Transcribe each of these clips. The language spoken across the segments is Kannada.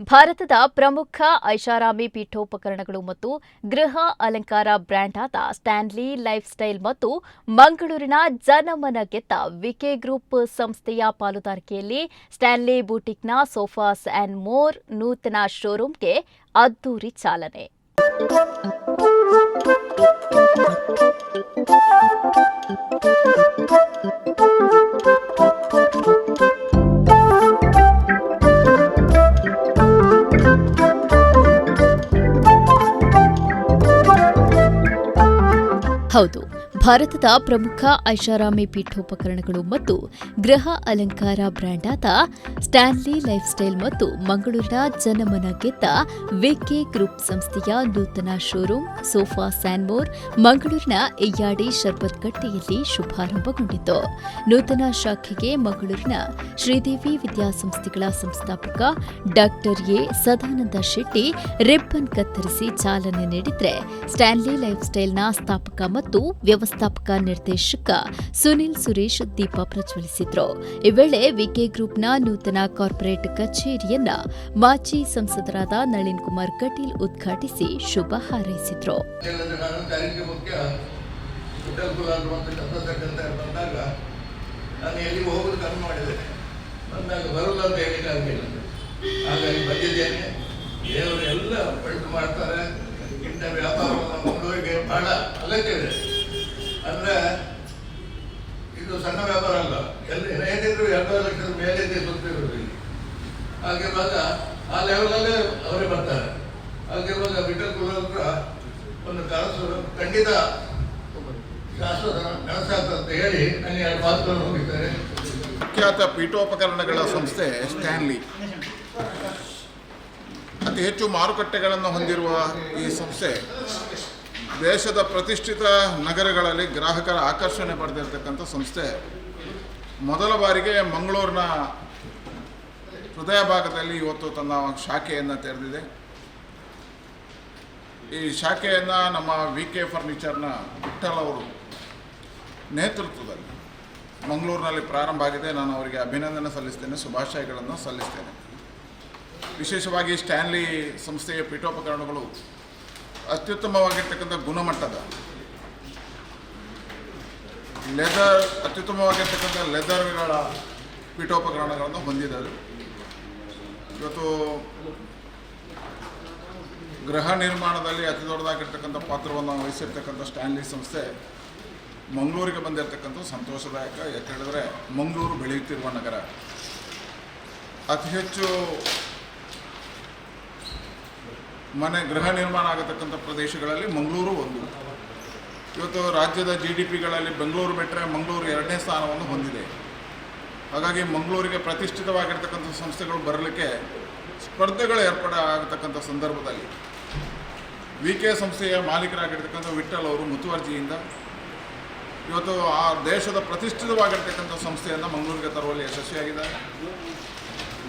ಭಾರತದ ಪ್ರಮುಖ ಐಷಾರಾಮಿ ಪೀಠೋಪಕರಣಗಳು ಮತ್ತು ಗೃಹ ಅಲಂಕಾರ ಬ್ರ್ಯಾಂಡ್ ಆದ ಸ್ಟ್ಯಾನ್ಲಿ ಲೈಫ್ ಸ್ಟೈಲ್ ಮತ್ತು ಮಂಗಳೂರಿನ ಜನಮನ ಗೆದ್ದ ವಿಕೆ ಗ್ರೂಪ್ ಸಂಸ್ಥೆಯ ಪಾಲುದಾರಿಕೆಯಲ್ಲಿ ಸ್ಟ್ಯಾನ್ಲಿ ಬೂಟಿಕ್ನ ಸೋಫಾಸ್ ಆ್ಯಂಡ್ ಮೋರ್ ನೂತನ ಶೋರೂಂಗೆ ಅದ್ದೂರಿ ಚಾಲನೆ. 厚度 ಭಾರತದ ಪ್ರಮುಖ ಐಷಾರಾಮಿ ಪೀಠೋಪಕರಣಗಳು ಮತ್ತು ಗೃಹ ಅಲಂಕಾರ ಬ್ರ್ಯಾಂಡ್ ಆದ ಸ್ಟ್ಯಾನ್ಲಿ ಲೈಫ್ ಸ್ಟೈಲ್ ಮತ್ತು ಮಂಗಳೂರಿನ ಜನಮನ ಗೆದ್ದ ವಿಕೆ ಗ್ರೂಪ್ ಸಂಸ್ಥೆಯ ನೂತನ ಶೋರೂಂ, ಸೋಫಾ ಸ್ಯಾನ್ಮೋರ್ ಮಂಗಳೂರಿನ ಎಯ್ಯಾಡಿ ಶರ್ಬತ್ಗಟ್ಟೆಯಲ್ಲಿ ಶುಭಾರಂಭಗೊಂಡಿತು. ನೂತನ ಶಾಖೆಗೆ ಮಂಗಳೂರಿನ ಶ್ರೀದೇವಿ ವಿದ್ಯಾಸಂಸ್ಥೆಗಳ ಸಂಸ್ಥಾಪಕ doctor A Sadananda Shetty ribbon ಕತ್ತರಿಸಿ ಚಾಲನೆ ನೀಡಿದ್ರೆ ಸ್ಟ್ಯಾನ್ಲಿ ಲೈಫ್ ಸ್ಟೈಲ್ನ ಸ್ಥಾಪಕ ಮತ್ತು ವ್ಯವಸ್ಥಾಪಕ ನಿರ್ದೇಶಕ ಸುನಿಲ್ ಸುರೇಶ್ ದೀಪ ಪ್ರಜ್ವಲಿಸಿದರು. ಈ ವೇಳೆ ವಿಕೆ ಗ್ರೂಪ್ನ ನೂತನ ಕಾರ್ಪೊರೇಟ್ ಕಚೇರಿಯನ್ನ ಮಾಜಿ ಸಂಸದರಾದ ನಳಿನ್ ಕುಮಾರ್ ಕಟೀಲ್ ಉದ್ಘಾಟಿಸಿ ಶುಭ ಹಾರೈಸಿದ್ರು. ದೇವರು ಎಲ್ಲ ಮಾಡ್ತಾರೆ. ಇಂಥ ವ್ಯಾಪಾರವನ್ನು ಮಂಗಳೂರಿಗೆ ಬಹಳ ಅಗತ್ಯವಿದೆ ಅಂದ್ರೆ, ಇದು ಸಣ್ಣ ವ್ಯಾಪಾರ ಅಲ್ಲ. ಎಲ್ಲ ಏನಿದ್ರು ಎರಡೂವರೆ ಲಕ್ಷದ ಮೇಲೆ ಇದೆ ಹಾಗಿರುವಾಗ ಆ ಲೆವೆಲಲ್ಲೇ ಅವರೇ ಬರ್ತಾರೆ. ಹಾಗಿರುವಾಗ ವಿಠಲ್ ಕುಲತ್ರ ಒಂದು ಕನಸು ಖಂಡಿತ ಶಾಶ್ವತ ಅಂತ ಹೇಳಿ ನನಗೆ ಎರಡು ಹೋಗಿದ್ದಾರೆ ವಿಖ್ಯಾತ ಪೀಠೋಪಕರಣಗಳ ಸಂಸ್ಥೆ ಸ್ಟ್ಯಾನ್ಲಿ ಅತಿ ಹೆಚ್ಚು ಮಾರುಕಟ್ಟೆಗಳನ್ನು ಹೊಂದಿರುವ ಈ ಸಂಸ್ಥೆ ದೇಶದ ಪ್ರತಿಷ್ಠಿತ ನಗರಗಳಲ್ಲಿ ಗ್ರಾಹಕರ ಆಕರ್ಷಣೆ ಪಡೆದಿರ್ತಕ್ಕಂಥ ಸಂಸ್ಥೆ. ಮೊದಲ ಬಾರಿಗೆ ಮಂಗಳೂರಿನ ಹೃದಯ ಭಾಗದಲ್ಲಿ ಇವತ್ತು ತನ್ನ ಶಾಖೆಯನ್ನು ತೆರೆದಿದೆ. ಈ ಶಾಖೆಯನ್ನು ನಮ್ಮ ವಿ ಕೆ ಫರ್ನಿಚರ್ನ ವಿಠಲ್ ಅವರು ನೇತೃತ್ವದಲ್ಲಿ ಮಂಗಳೂರಿನಲ್ಲಿ ಪ್ರಾರಂಭ ಆಗಿದೆ. ನಾನು ಅವರಿಗೆ ಅಭಿನಂದನೆ ಸಲ್ಲಿಸ್ತೇನೆ, ಶುಭಾಶಯಗಳನ್ನು ಸಲ್ಲಿಸ್ತೇನೆ. ವಿಶೇಷವಾಗಿ ಸ್ಟ್ಯಾನ್ಲಿ ಸಂಸ್ಥೆಯ ಪೀಠೋಪಕರಣಗಳು ಅತ್ಯುತ್ತಮವಾಗಿರ್ತಕ್ಕಂಥ ಗುಣಮಟ್ಟದ ಲೆದರ್, ಅತ್ಯುತ್ತಮವಾಗಿರ್ತಕ್ಕಂಥ ಲೆದರ್ಗಳ ಪೀಠೋಪಕರಣಗಳನ್ನು ಹೊಂದಿದ್ದಾರೆ. ಇವತ್ತು ಗೃಹ ನಿರ್ಮಾಣದಲ್ಲಿ ಅತಿ ದೊಡ್ಡದಾಗಿರ್ತಕ್ಕಂಥ ಪಾತ್ರವನ್ನು ವಹಿಸಿರ್ತಕ್ಕಂಥ ಸ್ಟ್ಯಾನ್ಲಿ ಸಂಸ್ಥೆ ಮಂಗಳೂರಿಗೆ ಬಂದಿರತಕ್ಕಂಥ ಸಂತೋಷದಾಯಕ, ಯಾಕೆ ಹೇಳಿದ್ರೆ ಮಂಗಳೂರು ಬೆಳೆಯುತ್ತಿರುವ ನಗರ. ಅತಿ ಹೆಚ್ಚು ಮನೆ ಗೃಹ ನಿರ್ಮಾಣ ಆಗತಕ್ಕಂಥ ಪ್ರದೇಶಗಳಲ್ಲಿ ಮಂಗಳೂರು ಒಂದು. ಇವತ್ತು ರಾಜ್ಯದ ಜಿ ಡಿ ಪಿಗಳಲ್ಲಿ ಬೆಂಗಳೂರು ಬಿಟ್ಟರೆ ಮಂಗಳೂರು ಎರಡನೇ ಸ್ಥಾನವನ್ನು ಹೊಂದಿದೆ. ಹಾಗಾಗಿ ಮಂಗಳೂರಿಗೆ ಪ್ರತಿಷ್ಠಿತವಾಗಿರ್ತಕ್ಕಂಥ ಸಂಸ್ಥೆಗಳು ಬರಲಿಕ್ಕೆ ಸ್ಪರ್ಧೆಗಳು ಏರ್ಪಡ ಆಗತಕ್ಕಂಥ ಸಂದರ್ಭದಲ್ಲಿ ವಿ ಕೆ ಸಂಸ್ಥೆಯ ಮಾಲೀಕರಾಗಿರ್ತಕ್ಕಂಥ ವಿಠಲ್ ಅವರು ಮುತುವರ್ಜಿಯಿಂದ ಇವತ್ತು ಆ ದೇಶದ ಪ್ರತಿಷ್ಠಿತವಾಗಿರ್ತಕ್ಕಂಥ ಸಂಸ್ಥೆಯನ್ನು ಮಂಗಳೂರಿಗೆ ತರುವಲ್ಲಿ ಯಶಸ್ವಿಯಾಗಿದ್ದಾರೆ.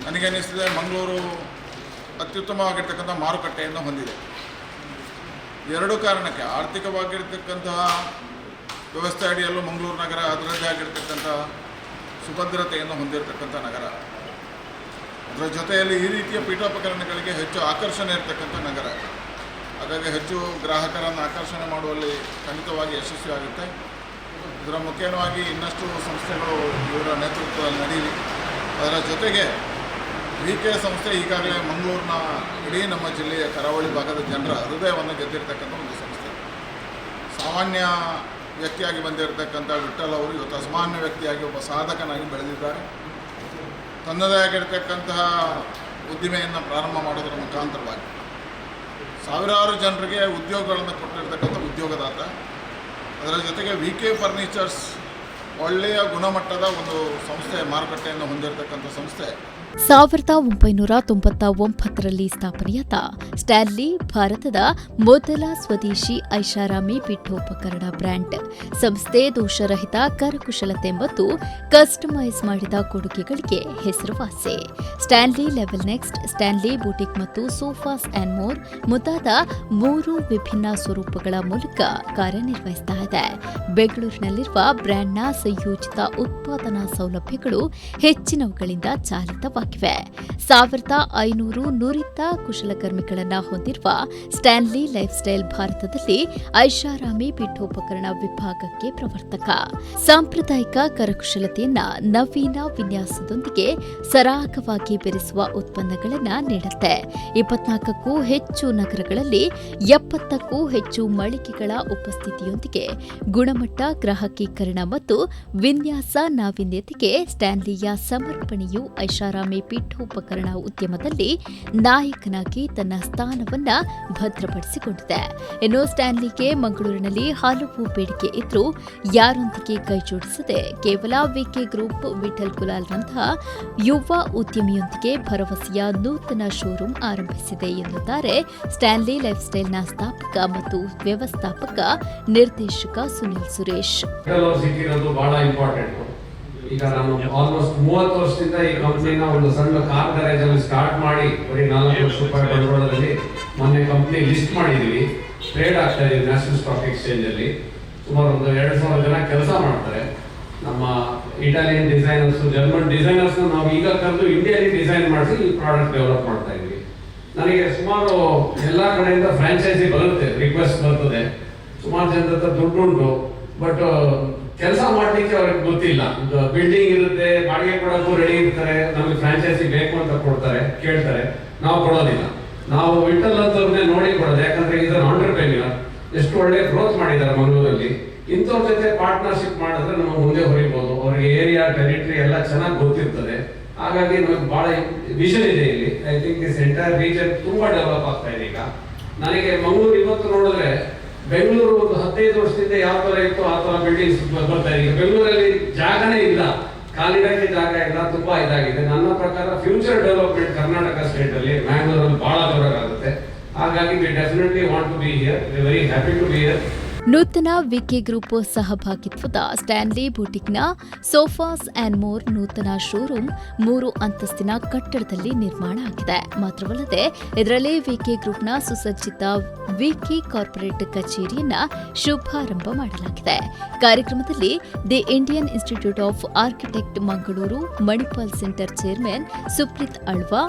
ನನಗನ್ನಿಸ್ತದೆ ಮಂಗಳೂರು ಅತ್ಯುತ್ತಮವಾಗಿರ್ತಕ್ಕಂಥ ಮಾರುಕಟ್ಟೆಯನ್ನು ಹೊಂದಿದೆ. ಎರಡು ಕಾರಣಕ್ಕೆ, ಆರ್ಥಿಕವಾಗಿರ್ತಕ್ಕಂತಹ ವ್ಯವಸ್ಥೆ ಅಡಿಯಲ್ಲೂ ಮಂಗಳೂರು ನಗರ ಅದರದ್ದೇ ಆಗಿರ್ತಕ್ಕಂಥ ಸುಭದ್ರತೆಯನ್ನು ಹೊಂದಿರತಕ್ಕಂಥ ನಗರ. ಅದರ ಜೊತೆಯಲ್ಲಿ ಈ ರೀತಿಯ ಪೀಠೋಪಕರಣಗಳಿಗೆ ಹೆಚ್ಚು ಆಕರ್ಷಣೆ ಇರತಕ್ಕಂಥ ನಗರ. ಹಾಗಾಗಿ ಹೆಚ್ಚು ಗ್ರಾಹಕರನ್ನು ಆಕರ್ಷಣೆ ಮಾಡುವಲ್ಲಿ ಖಂಡಿತವಾಗಿ ಯಶಸ್ವಿಯಾಗುತ್ತೆ ಇದರ ಮುಖ್ಯವಾಗಿ ಇನ್ನಷ್ಟು ಸಂಸ್ಥೆಗಳು ಇವರ ನೇತೃತ್ವದಲ್ಲಿ ನಡೀಲಿ ಅದರ ಜೊತೆಗೆ ವಿ ಕೆ ಸಂಸ್ಥೆ ಈಗಾಗಲೇ ಮಂಗಳೂರಿನ ಇಡೀ ನಮ್ಮ ಜಿಲ್ಲೆಯ ಕರಾವಳಿ ಭಾಗದ ಜನರ ಹೃದಯವನ್ನು ಗೆದ್ದಿರ್ತಕ್ಕಂಥ ಒಂದು ಸಂಸ್ಥೆ. ಸಾಮಾನ್ಯ ವ್ಯಕ್ತಿಯಾಗಿ ಬಂದಿರತಕ್ಕಂಥ ವಿಠಲ್ ಅವರು ಇವತ್ತು ಅಸಾಮಾನ್ಯ ವ್ಯಕ್ತಿಯಾಗಿ ಒಬ್ಬ ಸಾಧಕನಾಗಿ ಬೆಳೆದಿದ್ದಾರೆ. ತನ್ನದೇ ಆಗಿರತಕ್ಕಂತಹ ಉದ್ದಿಮೆಯನ್ನು ಪ್ರಾರಂಭ ಮಾಡೋದರ ಮುಖಾಂತರವಾಗಿ ಸಾವಿರಾರು ಜನರಿಗೆ ಉದ್ಯೋಗಗಳನ್ನು ಕೊಟ್ಟಿರ್ತಕ್ಕಂಥ ಉದ್ಯೋಗದಾತ. ಅದರ ಜೊತೆಗೆ ವಿ ಕೆ ಫರ್ನಿಚರ್ಸ್ ಒಳ್ಳೆಯ ಗುಣಮಟ್ಟದ ಒಂದು ಸಂಸ್ಥೆ, ಮಾರುಕಟ್ಟೆಯನ್ನು ಹೊಂದಿರತಕ್ಕಂಥ ಸಂಸ್ಥೆ. ಸಾವಿರದ ಒಂಬೈನೂರ ತೊಂಬತ್ತ ಒಂಬತ್ತರಲ್ಲಿ ಸ್ಥಾಪನೆಯಾದ ಸ್ಟ್ಯಾನ್ಲಿ ಭಾರತದ ಮೊದಲ ಸ್ವದೇಶಿ ಐಷಾರಾಮಿ ಪೀಠೋಪಕರಣ ಬ್ರ್ಯಾಂಡ್. ಸಂಸ್ಥೆ ದೋಷರಹಿತ ಕರಕುಶಲತೆ ಮತ್ತು ಕಸ್ಟಮೈಸ್ ಮಾಡಿದ ಕೊಡುಗೆಗಳಿಗೆ ಹೆಸರುವಾಸಿ. Stanley level next, Stanley boutique ಮತ್ತು ಸೋಫಾಸ್ ಆ್ಯಂಡ್ ಮೋರ್ ಮುಂತಾದ ಮೂರು ವಿಭಿನ್ನ ಸ್ವರೂಪಗಳ ಮೂಲಕ ಕಾರ್ಯನಿರ್ವಹಿಸ್ತಾ ಇದೆ. ಬೆಂಗಳೂರಿನಲ್ಲಿರುವ ಬ್ರ್ಯಾಂಡ್ನ ಸಂಯೋಜಿತ ಉತ್ಪಾದನಾ ಸೌಲಭ್ಯಗಳು ಹೆಚ್ಚಿನವುಗಳಿಂದ ಚಾಲಿತವಾಗಿವೆ. ಸಾವಿರದ ಐನೂರು ನುರಿತ ಕುಶಲಕರ್ಮಿಗಳನ್ನು ಹೊಂದಿರುವ ಸ್ಟ್ಯಾನ್ಲಿ ಲೈಫ್ ಸ್ಟೈಲ್ ಭಾರತದಲ್ಲಿ ಐಷಾರಾಮಿ ಪೀಠೋಪಕರಣ ವಿಭಾಗಕ್ಕೆ ಪ್ರವರ್ತಕ. ಸಾಂಪ್ರದಾಯಿಕ ಕರಕುಶಲತೆಯನ್ನ ನವೀನ ವಿನ್ಯಾಸದೊಂದಿಗೆ ಸರಾಗವಾಗಿ ಬೆರೆಸುವ ಉತ್ಪನ್ನಗಳನ್ನು ನೀಡುತ್ತೆ. ಇಪ್ಪತ್ನಾಲ್ಕಕ್ಕೂ ಹೆಚ್ಚು ನಗರಗಳಲ್ಲಿ ಎಪ್ಪತ್ತಕ್ಕೂ ಹೆಚ್ಚು ಮಳಿಗೆಗಳ ಉಪಸ್ಥಿತಿಯೊಂದಿಗೆ ಗುಣಮಟ್ಟ, ಗ್ರಾಹಕೀಕರಣ ಮತ್ತು ವಿನ್ಯಾಸ ನಾವೀನ್ಯತೆಗೆ ಸ್ಟ್ಯಾನ್ಲಿಯ ಸಮರ್ಪಣೆಯು ಐಷಾರಾಮಿ ಪೀಠೋಪಕರಣ ಉದ್ಯಮದಲ್ಲಿ ನಾಯಕನಾಗಿ ತನ್ನ ಸ್ಥಾನವನ್ನು ಭದ್ರಪಡಿಸಿಕೊಂಡಿದೆ. ಇನ್ನು ಸ್ಟ್ಯಾನ್ಲಿಗೆ ಮಂಗಳೂರಿನಲ್ಲಿ ಹಲವು ಬೇಡಿಕೆ ಇದ್ರೂ ಯಾರೊಂದಿಗೆ ಕೈಜೋಡಿಸದೆ ಕೇವಲ ವಿಕೆ ಗ್ರೂಪ್ ವಿಠಲ್ ಕುಲಾಲ್ರಂತಹ ಯುವ ಉದ್ಯಮಿಯೊಂದಿಗೆ ಭರವಸೆಯ ನೂತನ ಶೋರೂಂ ಆರಂಭಿಸಿದೆ ಎನ್ನುತ್ತಾರೆ ಸ್ಟ್ಯಾನ್ಲಿ ಲೈಫ್ ಸ್ಟೈಲ್ನ ಸ್ಥಾಪಕ ಮತ್ತು ವ್ಯವಸ್ಥಾಪಕ ನಿರ್ದೇಶಕ ಸುನಿಲ್ ಸುರೇಶ್. ಬಹಳ ಇಂಪಾರ್ಟೆಂಟ್ ಈಗ ನಾನು ಆಲ್ಮೋಸ್ಟ್ ಮೂವತ್ತು ವರ್ಷದಿಂದ ಈ ಕಂಪ್ನಿನ ಒಂದು ಸಣ್ಣ ಕಾರ್ ಗ್ಯಾರೇಜ್ ಅಲ್ಲಿ ಸ್ಟಾರ್ಟ್ ಮಾಡಿ, ಬರೀ ನಾಲ್ಕು ವರ್ಷ ರೂಪಾಯಿ ಬಂಡವಾಳದಲ್ಲಿ ಮೊನ್ನೆ ಕಂಪ್ನಿ ಲಿಸ್ಟ್ ಮಾಡಿದೀವಿ. ಟ್ರೇಡ್ ಆಗ್ತಾ ಇದೆ ನ್ಯಾಷನಲ್ ಸ್ಟಾಕ್ ಎಕ್ಸ್ಚೇಂಜ್ ಅಲ್ಲಿ. ಸುಮಾರು ಒಂದು ಎರಡು ಸಾವಿರ ಜನ ಕೆಲಸ ಮಾಡ್ತಾರೆ. ನಮ್ಮ ಇಟಾಲಿಯನ್ ಡಿಸೈನರ್ಸ್ ಜರ್ಮನ್ ಡಿಸೈನರ್ಸ್ ನಾವು ಈಗ ಕರೆದು ಇಂಡಿಯಾಲಿ ಡಿಸೈನ್ ಮಾಡಿಸಿ ಈ ಪ್ರಾಡಕ್ಟ್ ಡೆವಲಪ್ ಮಾಡ್ತಾ ಇದೀವಿ ನನಗೆ ಸುಮಾರು ಎಲ್ಲ ಕಡೆಯಿಂದ ಫ್ರಾಂಚೈಸಿ ಬರುತ್ತೆ ರಿಕ್ವೆಸ್ಟ್ ಬರ್ತದೆ. ಸುಮಾರು ಜನದ ಹತ್ರ ದುಡ್ಡು ಉಂಟು ಬಟ್ ಕೆಲಸ ಮಾಡ್ಲಿಕ್ಕೆ ಅವ್ರಿಗೆ ಗೊತ್ತಿಲ್ಲ. ಬಿಲ್ಡಿಂಗ್ ಇರುತ್ತೆ, ಬಾಡಿಗೆ ಕೊಡೋಕ್ಕೂ ರೆಡಿ ಇರ್ತಾರೆ, ನಮಗೆ ಫ್ರಾಂಚೈಸಿ ಬೇಕು ಅಂತ ಕೊಡ್ತಾರೆ, ಕೇಳ್ತಾರೆ. ನಾವು ಕೊಡೋದಿಲ್ಲ. ನಾವು ವಿಠಲ್ ಅಂತವ್ರನ್ನೇ ನೋಡಿ ಕೊಡೋದು, ಯಾಕಂದ್ರೆ ಇದನ್ನ ಆಂಟರ್ಪ್ರೆನ್ಯೂರ್ ಎಷ್ಟು ಒಳ್ಳೆ ಗ್ರೋತ್ ಮಾಡಿದ್ದಾರೆ ಮಂಗಳೂರಲ್ಲಿ. ಇಂಥವ್ರ ಜೊತೆ ಪಾರ್ಟ್ನರ್ಶಿಪ್ ಮಾಡಿದ್ರೆ ನಾವು ಮುಂದೆ ಹೊರಿಬೋದು. ಅವ್ರಿಗೆ ಏರಿಯಾ ಟೆರಿಟರಿ ಎಲ್ಲ ಚೆನ್ನಾಗಿ ಗೊತ್ತಿರ್ತದೆ. ಹಾಗಾಗಿ ನಮಗೆ ಬಹಳ ವಿಷನ್ ಇದೆ ಇಲ್ಲಿ. I think this entire region ತುಂಬಾ ಡೆವಲಪ್ ಆಗ್ತಾ ಇದೆ ಈಗ. ನನಗೆ ಮಂಗಳೂರು ಇವತ್ತು ನೋಡಿದ್ರೆ ಬೆಂಗಳೂರು ಒಂದು ಹದಿನೈದು ವರ್ಷದಿಂದ ಯಾವ ತರ ಇತ್ತು, ಆ ಥರ ಬಿಲ್ಡಿಂಗ್ಸ್ ಬರ್ತಾ ಇದೆ. ಬೆಂಗಳೂರಲ್ಲಿ ಜಾಗನೇ ಇಲ್ಲ. ಕಾಲಿಡಕ್ಕೆ ಜಾಗ ಇಲ್ಲ, ತುಂಬಾ ಇದಾಗಿದೆ. ನನ್ನ ಪ್ರಕಾರ ಫ್ಯೂಚರ್ ಡೆವಲಪ್ಮೆಂಟ್ ಕರ್ನಾಟಕ ಸ್ಟೇಟ್ ಅಲ್ಲಿ ಮ್ಯಾಂಗ್ಳೂರಲ್ಲಿ ಬಹಳ ದೊಡ್ಡದಾಗುತ್ತೆ. ಹಾಗಾಗಿ we definitely want to be here we very happy to be here ನೂತನ ವಿಕೆ ಗ್ರೂಪ್ ಸಹಭಾಗಿತ್ವದ ಸ್ಟ್ಯಾನ್ಲಿ ಬೂಟಿಕ್ನ ಸೋಫಾಸ್ ಆ್ಯಂಡ್ ಮೋರ್ ನೂತನ ಶೋರೂಮ್ ಮೂರು ಅಂತಸ್ತಿನ ಕಟ್ಟಡದಲ್ಲಿ ನಿರ್ಮಾಣ ಆಗಿದೆ. ಮಾತ್ರವಲ್ಲದೆ, ಇದರಲ್ಲಿ ವಿಕೆ ಗ್ರೂಪ್ನ ಸುಸಜ್ಜಿತ ವಿಕೆ ಕಾರ್ಪೊರೇಟ್ ಕಚೇರಿಯನ್ನ ಶುಭಾರಂಭ ಮಾಡಲಾಗಿದೆ. ಕಾರ್ಯಕ್ರಮದಲ್ಲಿ the Indian institute of architect Mangaluru, Manipal centre chairman Supreet Alva,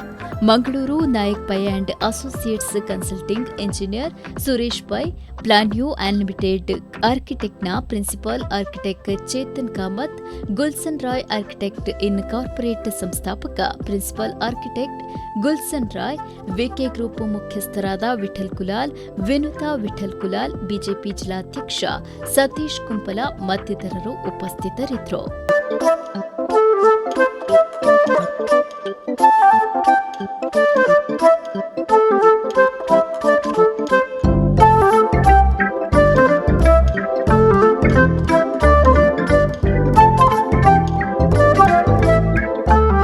Mangaluru Nayak Pai and associates consulting engineer Suresh Pai ಬ್ಲಾನ್ಯೂ unlimited ಆರ್ಕಿಟೆಕ್ಟ್ನ principal architect Chetan Kamath Gulshan Roy architect in corporate ಸಂಸ್ಥಾಪಕ principal architect Gulshan Roy VK group ಮುಖ್ಯಸ್ಥರಾದ ವಿಠಲ್ ಕುಲಾಲ್ ವಿನುತಾ ವಿಠಲ್ ಕುಲಾಲ್ ಬಿಜೆಪಿ ಜಿಲ್ಲಾಧ್ಯಕ್ಷ ಸತೀಶ್ ಕುಂಪಲ ಮತ್ತಿತರರು ಉಪಸ್ಥಿತರಿದ್ದರು